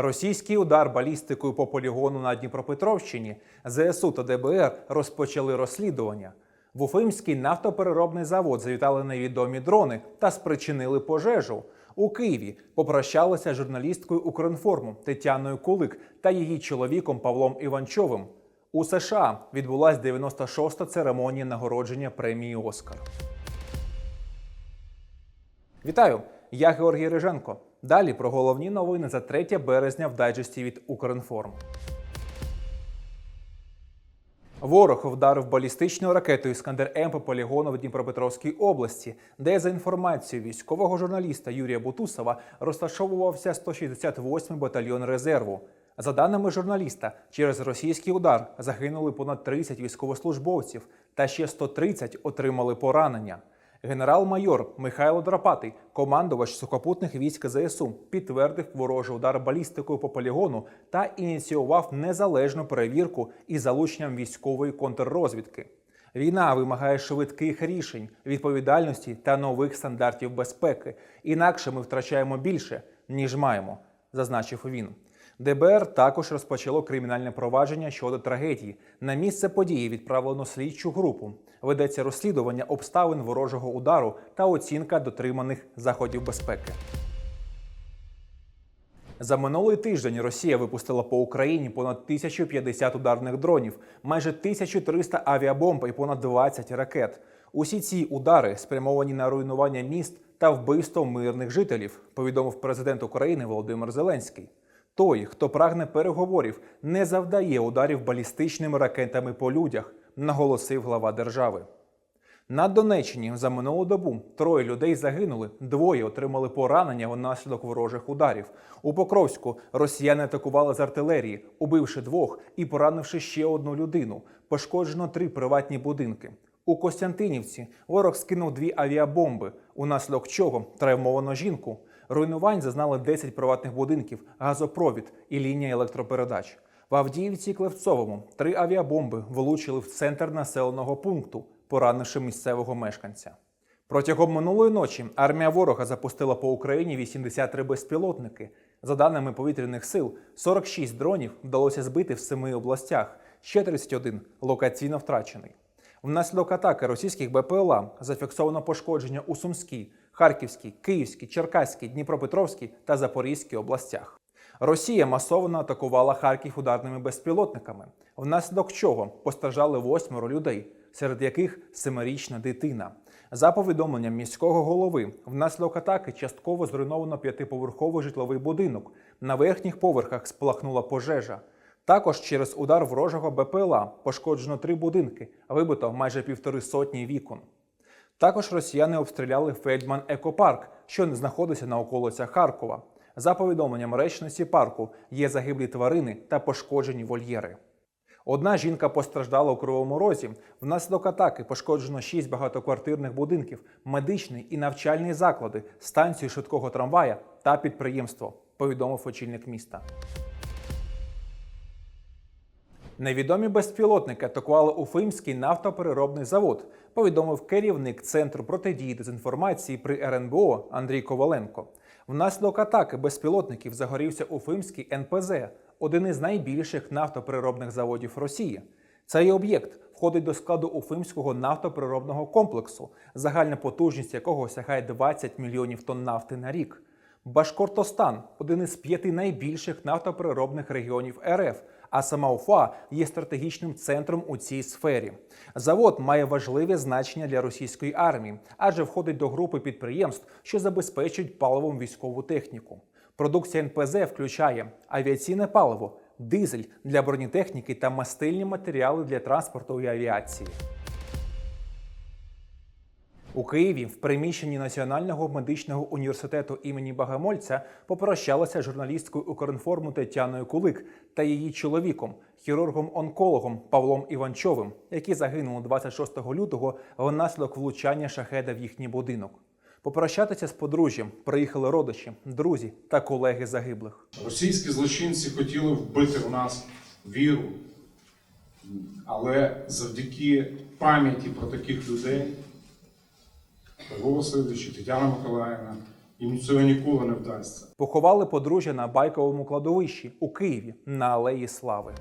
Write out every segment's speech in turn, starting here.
Російський удар балістикою по полігону на Дніпропетровщині ЗСУ та ДБР розпочали розслідування. В Уфимський нафтопереробний завод завітали невідомі дрони та спричинили пожежу. У Києві попрощалися журналісткою Укрінформу Тетяною Кулик та її чоловіком Павлом Іванчовим. У США відбулася 96-та церемонія нагородження премії Оскар. Вітаю! Я Георгій Риженко. Далі про головні новини за 3 березня в дайджесті від Укрінформ. Ворог вдарив балістичною ракетою Іскандер М по полігону в Дніпропетровській області, де за інформацією військового журналіста Юрія Бутусова розташовувався 168-й батальйон резерву. За даними журналіста, через російський удар загинули понад 30 військовослужбовців та ще 130 отримали поранення. Генерал-майор Михайло Драпатий, командувач сухопутних військ ЗСУ, підтвердив ворожий удар балістикою по полігону та ініціював незалежну перевірку із залученням військової контррозвідки. Війна вимагає швидких рішень, відповідальності та нових стандартів безпеки. Інакше ми втрачаємо більше, ніж маємо, зазначив він. ДБР також розпочало кримінальне провадження щодо трагедії. На місце події відправлено слідчу групу. Ведеться розслідування обставин ворожого удару та оцінка дотриманих заходів безпеки. За минулий тиждень Росія випустила по Україні понад 1050 ударних дронів, майже 1300 авіабомб і понад 20 ракет. Усі ці удари спрямовані на руйнування міст та вбивство мирних жителів, повідомив президент України Володимир Зеленський. Той, хто прагне переговорів, не завдає ударів балістичними ракетами по людях, наголосив глава держави. На Донеччині за минулу добу троє людей загинули, двоє отримали поранення внаслідок ворожих ударів. У Покровську росіяни атакували з артилерії, убивши двох і поранивши ще одну людину. Пошкоджено три приватні будинки. У Костянтинівці ворог скинув дві авіабомби, унаслідок чого травмовано жінку. Руйнувань зазнали 10 приватних будинків, газопровід і лінія електропередач. В Авдіївці і Клевцовому три авіабомби влучили в центр населеного пункту, поранивши місцевого мешканця. Протягом минулої ночі армія ворога запустила по Україні 83 безпілотники. За даними повітряних сил, 46 дронів вдалося збити в семи областях, ще 31 локаційно втрачений. Внаслідок атаки російських БПЛА зафіксовано пошкодження у Сумській, Харківській, Київській, Черкаській, Дніпропетровській та Запорізькій областях. Росія масово атакувала Харків ударними безпілотниками, внаслідок чого постраждали восьмеро людей, серед яких семирічна дитина. За повідомленням міського голови, внаслідок атаки частково зруйновано п'ятиповерховий житловий будинок. На верхніх поверхах спалахнула пожежа. Також через удар ворожого БПЛА пошкоджено три будинки, вибито майже півтори сотні вікон. Також росіяни обстріляли Фельдман Екопарк, що знаходиться на околицях Харкова. За повідомленням речниці парку, є загиблі тварини та пошкоджені вольєри. Одна жінка постраждала у Кривому Розі. Внаслідок атаки пошкоджено шість багатоквартирних будинків, медичний і навчальний заклади, станцію швидкого трамвая та підприємство, повідомив очільник міста. Невідомі безпілотники атакували Уфимський нафтопереробний завод, повідомив керівник Центру протидії дезінформації при РНБО Андрій Коваленко. Внаслідок атаки безпілотників загорівся Уфимський НПЗ, один із найбільших нафтопереробних заводів Росії. Цей об'єкт входить до складу Уфимського нафтопереробного комплексу, загальна потужність якого сягає 20 мільйонів тонн нафти на рік. Башкортостан один із п'яти найбільших нафтопереробних регіонів РФ, а сама Уфа є стратегічним центром у цій сфері. Завод має важливе значення для російської армії, адже входить до групи підприємств, що забезпечують паливом військову техніку. Продукція НПЗ включає авіаційне паливо, дизель для бронетехніки та мастильні матеріали для транспорту і авіації. У Києві в приміщенні Національного медичного університету імені Багамольця попрощалася журналісткою Укрінформу Тетяною Кулик та її чоловіком, хірургом-онкологом Павлом Іванчовим, які загинули 26 лютого внаслідок влучання шахеда в їхній будинок. Попрощатися з подружжям приїхали родичі, друзі та колеги загиблих. Російські злочинці хотіли вбити в нас віру, але завдяки пам'яті про таких людей, Павло Васильович, і Тетяна Миколаївна, Їм цього ніколи не вдасться. Поховали подружжя на байковому кладовищі у Києві на Алеї Слави.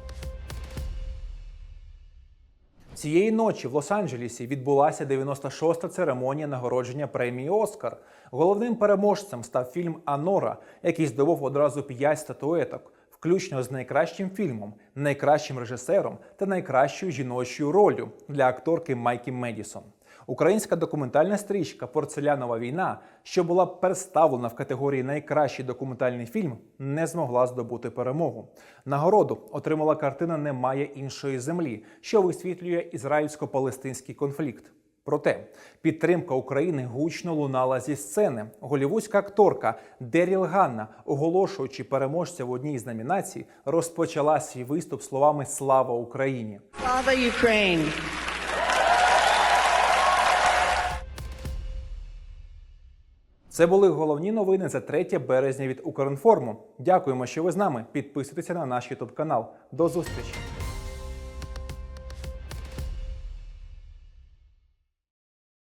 Цієї ночі в Лос-Анджелесі відбулася 96-та церемонія нагородження премії Оскар. Головним переможцем став фільм Анора, який здобув одразу п'ять статуеток, включно з найкращим фільмом, найкращим режисером та найкращою жіночою ролью для акторки Майкі Медісон. Українська документальна стрічка Порцелянова війна, що була представлена в категорії Найкращий документальний фільм, не змогла здобути перемогу. Нагороду отримала картина Немає іншої землі, що висвітлює ізраїльсько-палестинський конфлікт. Проте підтримка України гучно лунала зі сцени. Голівудська акторка Деріл Ганна, оголошуючи переможця в одній з номінацій, розпочала свій виступ словами Слава Україні. Slava Ukraine! Це були головні новини за 3 березня від Укрінформу. Дякуємо, що ви з нами. Підписуйтеся на наш Ютуб канал. До зустрічі!